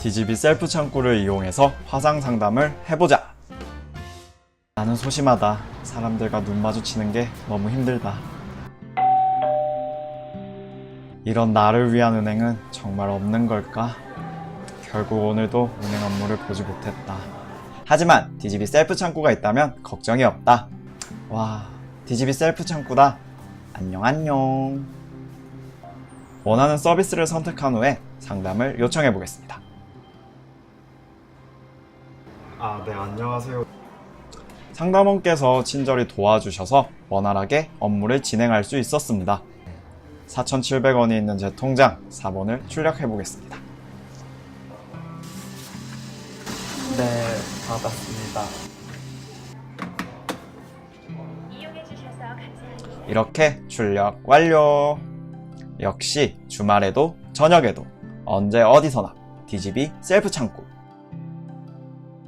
DGB 셀프 창구를 이용해서 화상 상담을 해보자. 나는 소심하다. 사람들과 눈 마주치는 게 너무 힘들다. 이런 나를 위한 은행은 정말 없는 걸까? 결국 오늘도 은행 업무를 보지 못했다. 하지만 DGB 셀프 창구가 있다면 걱정이 없다. 와, DGB 셀프 창구다. 안녕, 안녕. 원하는 서비스를 선택한 후에 상담을 요청해 보겠습니다. 아, 네, 안녕하세요. 상담원께서 친절히 도와주셔서 원활하게 업무를 진행할 수 있었습니다. 4,700원이 있는 제 통장 4번을 출력해 보겠습니다. 네, 받았습니다. 이용해주셔서 감사합니다. 이렇게 출력 완료. 역시 주말에도 저녁에도 언제 어디서나 DGB 셀프 창구